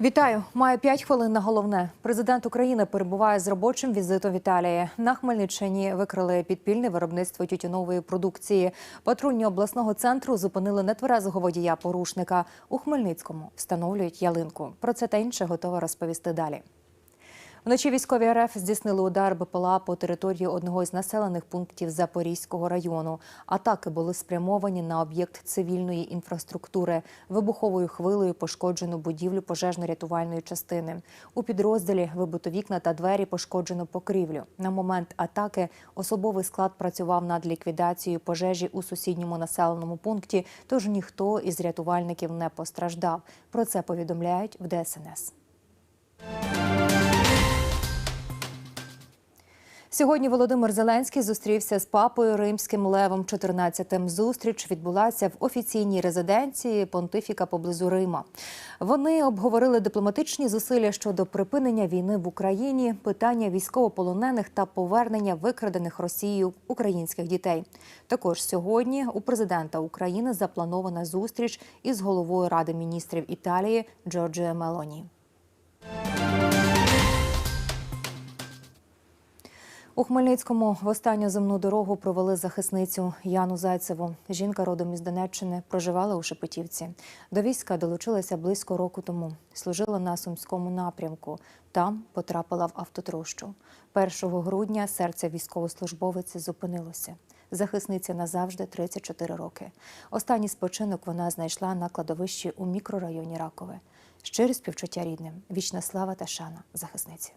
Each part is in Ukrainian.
Вітаю, маю 5 хвилин на головне. Президент України перебуває з робочим візитом в Італії. На Хмельниччині викрили підпільне виробництво тютюнової продукції. Патрульні обласного центру зупинили нетверезого водія порушника. У Хмельницькому встановлюють ялинку. Про це та інше готова розповісти далі. Вночі військові РФ здійснили удар БПЛА по території одного із населених пунктів Запорізького району. Атаки були спрямовані на об'єкт цивільної інфраструктури. Вибуховою хвилею пошкоджено будівлю пожежно-рятувальної частини. У підрозділі вибито вікна та двері пошкоджено покрівлю. На момент атаки особовий склад працював над ліквідацією пожежі у сусідньому населеному пункті, тож ніхто із рятувальників не постраждав. Про це повідомляють в ДСНС. Сьогодні Володимир Зеленський зустрівся з папою римським Левом XIV. Зустріч відбулася в офіційній резиденції понтифіка поблизу Рима. Вони обговорили дипломатичні зусилля щодо припинення війни в Україні, питання військовополонених та повернення викрадених Росією українських дітей. Також сьогодні у президента України запланована зустріч із головою Ради міністрів Італії Джорджіо Мелоні. У Хмельницькому в останню земну дорогу провели захисницю Яну Зайцеву. Жінка родом із Донеччини проживала у Шепетівці. До війська долучилася близько року тому. Служила на сумському напрямку. Там потрапила в автотрощу. 1 грудня серце військовослужбовиці зупинилося. Захисниця назавжди 34 роки. Останній спочинок вона знайшла на кладовищі у мікрорайоні Ракове. Щирі співчуття рідним, вічна слава та шана захисниці.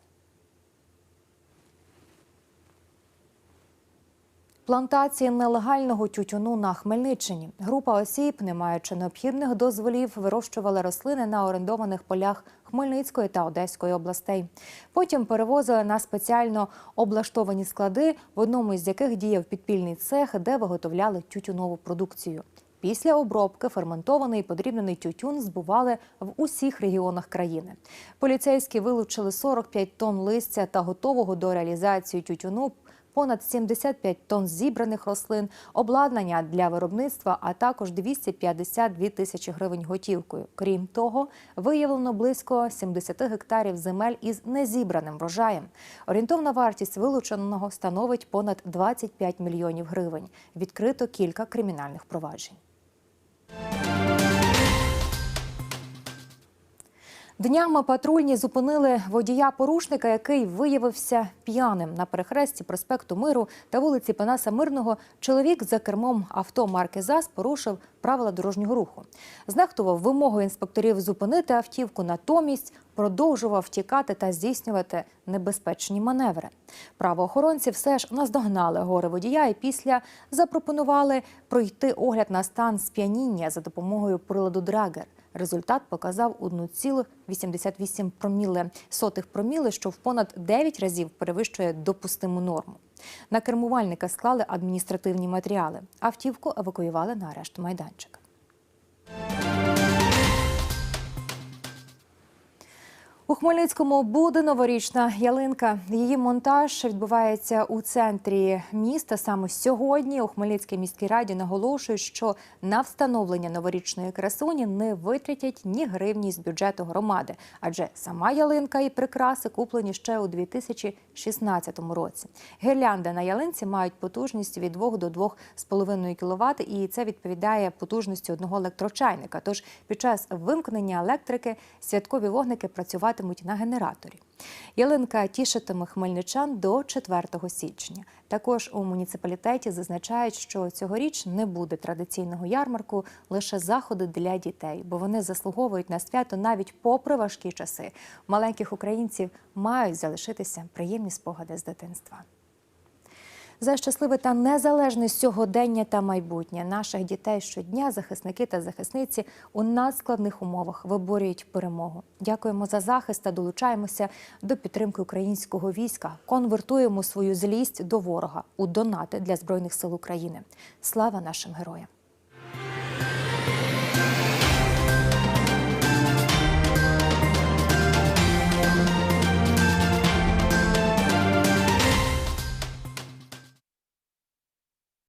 Плантації нелегального тютюну на Хмельниччині. Група осіб, не маючи необхідних дозволів, вирощували рослини на орендованих полях Хмельницької та Одеської областей. Потім перевозили на спеціально облаштовані склади, в одному із яких діяв підпільний цех, де виготовляли тютюнову продукцію. Після обробки ферментований і подрібнений тютюн збували в усіх регіонах країни. Поліцейські вилучили 45 тонн листя та готового до реалізації тютюну понад 75 тонн зібраних рослин, обладнання для виробництва, а також 252 тисячі гривень готівкою. Крім того, виявлено близько 70 гектарів земель із незібраним врожаєм. Орієнтовна вартість вилученого становить понад 25 мільйонів гривень. Відкрито кілька кримінальних проваджень. Днями патрульні зупинили водія-порушника, який виявився п'яним на перехресті проспекту Миру та вулиці Панаса Мирного. Чоловік за кермом авто марки ЗАЗ порушив правила дорожнього руху. Знехтував вимогу інспекторів зупинити автівку, натомість продовжував втікати та здійснювати небезпечні маневри. Правоохоронці все ж наздогнали гори водія і після запропонували пройти огляд на стан сп'яніння за допомогою приладу Драгер. Результат показав 1,88 проміле сотих проміли, що в понад 9 разів перевищує допустиму норму. На кермувальника склали адміністративні матеріали. Автівку евакуювали на арешт майданчика. Хмельницькому буде новорічна ялинка. Її монтаж відбувається у центрі міста. Саме сьогодні у Хмельницькій міській раді наголошують, що на встановлення новорічної красуні не витратять ні гривні з бюджету громади, адже сама ялинка і прикраси куплені ще у 2016 році. Гірлянди на ялинці мають потужність від 2 до 2,5 кВт, і це відповідає потужності одного електрочайника. Тож під час вимкнення електрики святкові вогники працюватимуть на генераторі. Ялинка тішитиме хмельничан до 4 січня. Також у муніципалітеті зазначають, що цьогоріч не буде традиційного ярмарку, лише заходи для дітей, бо вони заслуговують на свято навіть попри важкі часи. Маленьких українців мають залишитися приємні спогади з дитинства. За щасливе та незалежне сьогодення та майбутнє наших дітей щодня захисники та захисниці у надскладних умовах виборюють перемогу. Дякуємо за захист та долучаємося до підтримки українського війська. Конвертуємо свою злість до ворога у донати для збройних сил України. Слава нашим героям!